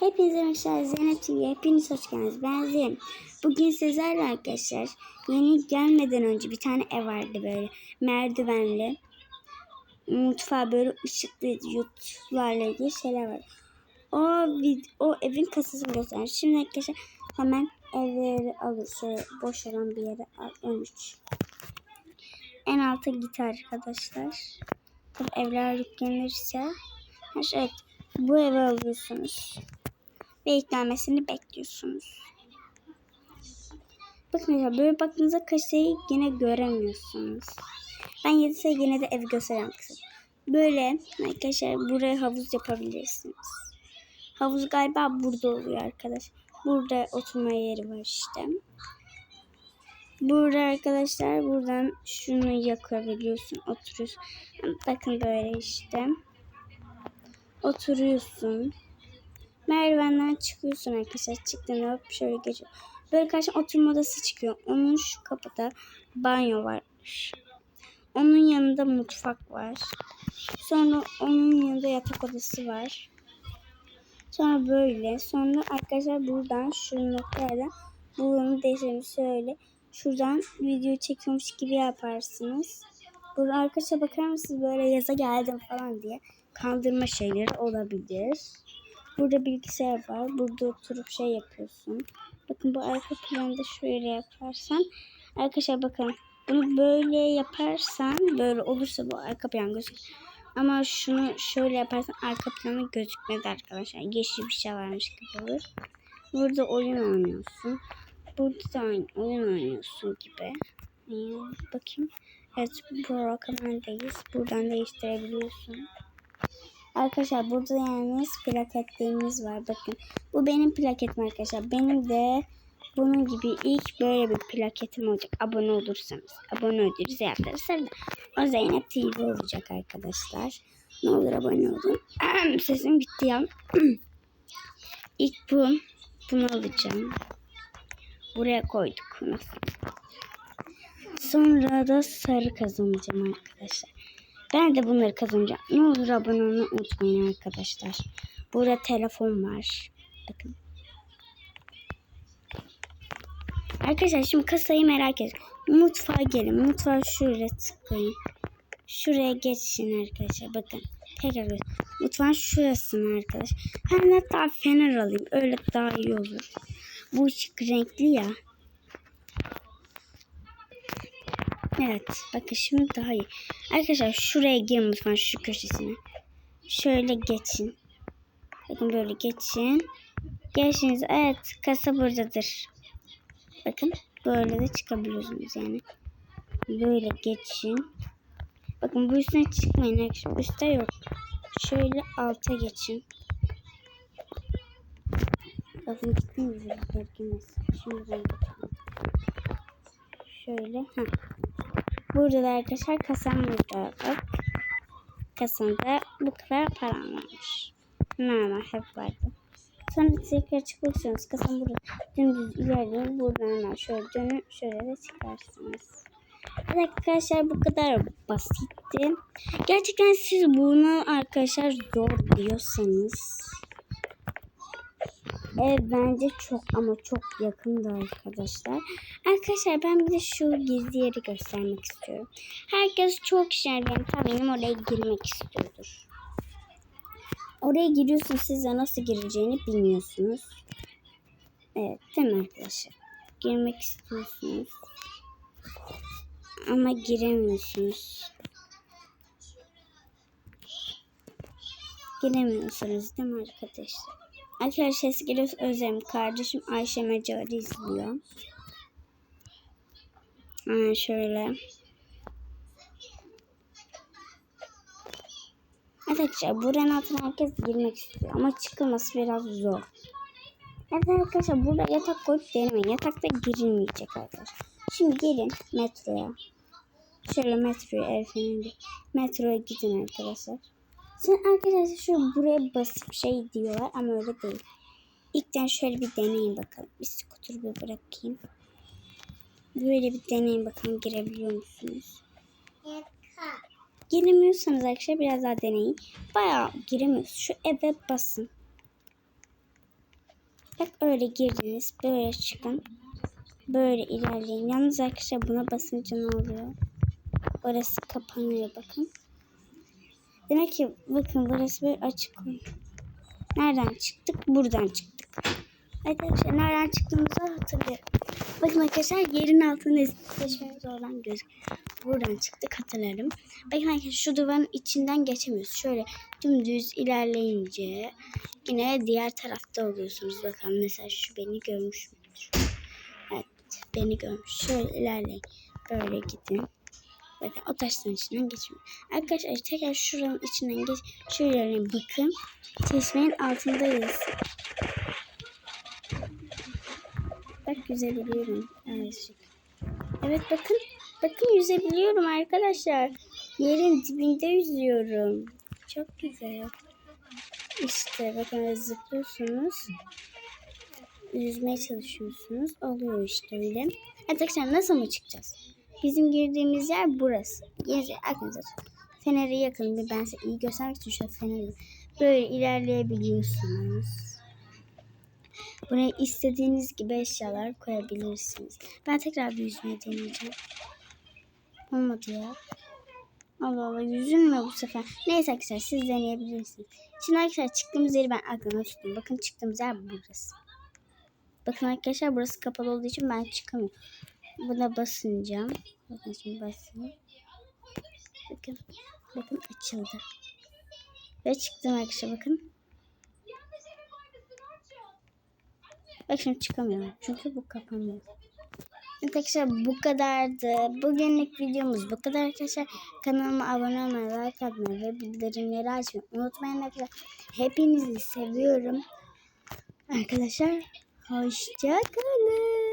Hepinize merhaba Zeynep TV. Hepiniz hoş geldiniz. Ben Zeynep. Bugün sizlerle arkadaşlar yeni gelmeden önce bir tane ev vardı böyle merdivenli. Mutfağı böyle ışıklı yutlarla ilgili şeyler var. O, o evin kasasını göster. Şimdi arkadaşlar hemen evleri alır. Şöyle boş olan bir yere al. 13. En alta git arkadaşlar. Tabii evler yüklenirse. Ha, Evet. Bu evi alıyorsunuz. Ve yüklenmesini bekliyorsunuz. Bakın arkadaşlar böyle baktığınızda kasayı yine göremiyorsunuz. Ben yedise yine de evi gösteren kısım. Böyle arkadaşlar buraya havuz yapabilirsiniz. Havuz galiba burada oluyor arkadaş. Burada oturma yeri var işte. Burada arkadaşlar buradan şunu yakabiliyorsun. Oturuyorsun. Bakın böyle işte. Oturuyorsun. Merdivenden çıkıyorsun arkadaşlar. Çıktığında hop şöyle geçiyor. Böyle karşına oturma odası çıkıyor. Onun şu kapıda banyo var. Onun yanında mutfak var. Sonra onun yanında yatak odası var. Sonra böyle. Sonra arkadaşlar buradan şu noktalardan bunu değiştirelim. Şöyle şuradan video çekiyormuş gibi yaparsınız. Burada arkadaşlar bakar mısınız böyle yaza geldim falan diye kandırma şeyleri olabilir. Burada bilgisayar var. Burada oturup şey yapıyorsun. Bakın bu arka planda şöyle yaparsan. Arkadaşlar bakın bunu böyle yaparsan böyle olursa bu arka plan gözükür. Ama şunu şöyle yaparsan arka planı gözükmedi arkadaşlar. Yeşil bir şey varmış gibi olur. Burada oyun oynuyorsun. Burada da oyun oynuyorsun gibi. Ee, bakayım. Evet bu rakamlardayız. Buradan değiştirebiliyorsun. Arkadaşlar burada yalnız plaketlerimiz var. Bakın bu benim plaketim arkadaşlar. Benim de bunun gibi ilk böyle bir plaketim olacak. Abone olursanız. Abone oluruz yaptırırsanız. O Zeynep TV olacak arkadaşlar. Ne olur abone olun. Sesim gitti ya. ilk bu. Bunu alacağım. Buraya koyduk. Nasıl? Sonra da sarı kazanacağım arkadaşlar. Ben de bunları kazanacağım. Ne olur abone olmayı unutmayın arkadaşlar. Burada telefon var. Bakın. Arkadaşlar şimdi kasayı merak ediyorum. Mutfağa gelin. Mutfağa şuraya tıklayın. Şuraya geçin arkadaşlar. Bakın. Tekrar. Mutfağın şurasını arkadaş. Ben hatta fener alayım. Öyle daha iyi olur. Bu ışık renkli ya. Evet. Bakın şimdi daha iyi. Arkadaşlar şuraya girin mutfağın şu köşesine. Şöyle geçin. Bakın böyle geçin. Geçiniz. Evet. Kasa buradadır. Bakın. Böyle de çıkabiliyorsunuz yani. Böyle geçin. Bakın bu üstüne çıkmayın arkadaşlar. Üstte yok. Şöyle alta geçin. Bakın gittim mi? Şimdi ben geçeyim. Şöyle. Heh. Burada da arkadaşlar kasam burada. Bak. Kasamda bu kadar param varmış. Normal hep vardı. Sonra tekrar çıkmak. Kasam burada. Dümdüz ilerleyin. Buradan hemen şöyle dönün. Şöyle de çıkarsınız. Evet arkadaşlar bu kadar basitti. Gerçekten siz bunu arkadaşlar zor diyorsanız Ev bence çok ama çok yakındı arkadaşlar. Arkadaşlar ben bir de şu gizli yeri göstermek istiyorum. Herkes çok kişiler benim tahminim oraya girmek istiyordur. Oraya giriyorsunuz size nasıl gireceğini bilmiyorsunuz. Evet değil mi arkadaşlar? Girmek istiyorsunuz. Ama giremiyorsunuz. Giremiyorsunuz değil mi arkadaşlar? Arkadaşlar ses özlerim. Kardeşim Ayşe Mecar'ı izliyor. Ha, şöyle. Arkadaşlar buranın altına herkes girmek istiyor. Ama çıkılması biraz zor. Evet arkadaşlar burada yatak koyup denemeyin. Yatakta girilmeyecek arkadaşlar. Şimdi gelin metroya. Şöyle metroya el feneri. Metroya gidin arkadaşlar. Sen arkadaşlar şu buraya basıp şey diyorlar ama öyle değil. İlkten şöyle bir deneyin bakalım. Bir skuter bir bırakayım. Böyle bir deneyin bakalım girebiliyor musunuz? Giremiyorsanız arkadaşlar biraz daha deneyin. Bayağı giremiyorsunuz. Şu eve basın. Bak öyle girdiniz. Böyle çıkın. Böyle ilerleyin. Yalnız arkadaşlar buna basınca ne oluyor? Orası kapanıyor bakın. Demek ki bakın burası bir açık oyun. Nereden çıktık? Buradan çıktık. Arkadaşlar nereden çıktığımızı hatırlıyorum. Bakın arkadaşlar yerin altında seçmemiz olan göz. Buradan çıktık hatırlarım. Bakın arkadaşlar şu duvarın içinden geçemiyoruz. Şöyle dümdüz ilerleyince yine diğer tarafta oluyorsunuz. Bakın mesela şu beni görmüş müdür? Evet beni görmüş. Şöyle ilerleyin. Böyle gidin. Bakın o taşların içinden geçmiyor. Arkadaşlar tekrar şuranın içinden geç. Şöyle bakın. Çeşmenin altındayız. Bak yüzebiliyorum. Evet. Bakın. Bakın yüzebiliyorum arkadaşlar. Yerin dibinde yüzüyorum. Çok güzel. İşte bakın zıplıyorsunuz. Yüzmeye çalışıyorsunuz. Oluyor işte öyle. Arkadaşlar nasıl mı çıkacağız? Bizim girdiğimiz yer burası. Neyse aklınıza tutun. Feneri yakın bir ben size iyi göstermek için şöyle feneri. Böyle ilerleyebiliyorsunuz. Buraya istediğiniz gibi eşyalar koyabilirsiniz. Ben tekrar bir yüzmeyi deneyeceğim. Olmadı ya. Allah Allah yüzülmüyor bu sefer. Neyse arkadaşlar siz deneyebilirsiniz. Şimdi arkadaşlar çıktığımız yeri ben aklımda tuttum. Bakın çıktığımız yer burası. Bakın arkadaşlar burası kapalı olduğu için ben çıkamıyorum. Buna basınca. Bakın şimdi basayım. Bakın. Bakın açıldı. Ve çıktım arkadaşlar bakın. Bak şimdi çıkamıyorum. Çünkü bu kapanıyor. Arkadaşlar bu kadardı. Bugünlük videomuz bu kadar arkadaşlar. Kanalıma abone olmayı, like atmayı ve bildirimleri açmayı unutmayın arkadaşlar. Hepinizi seviyorum. Arkadaşlar hoşça kalın.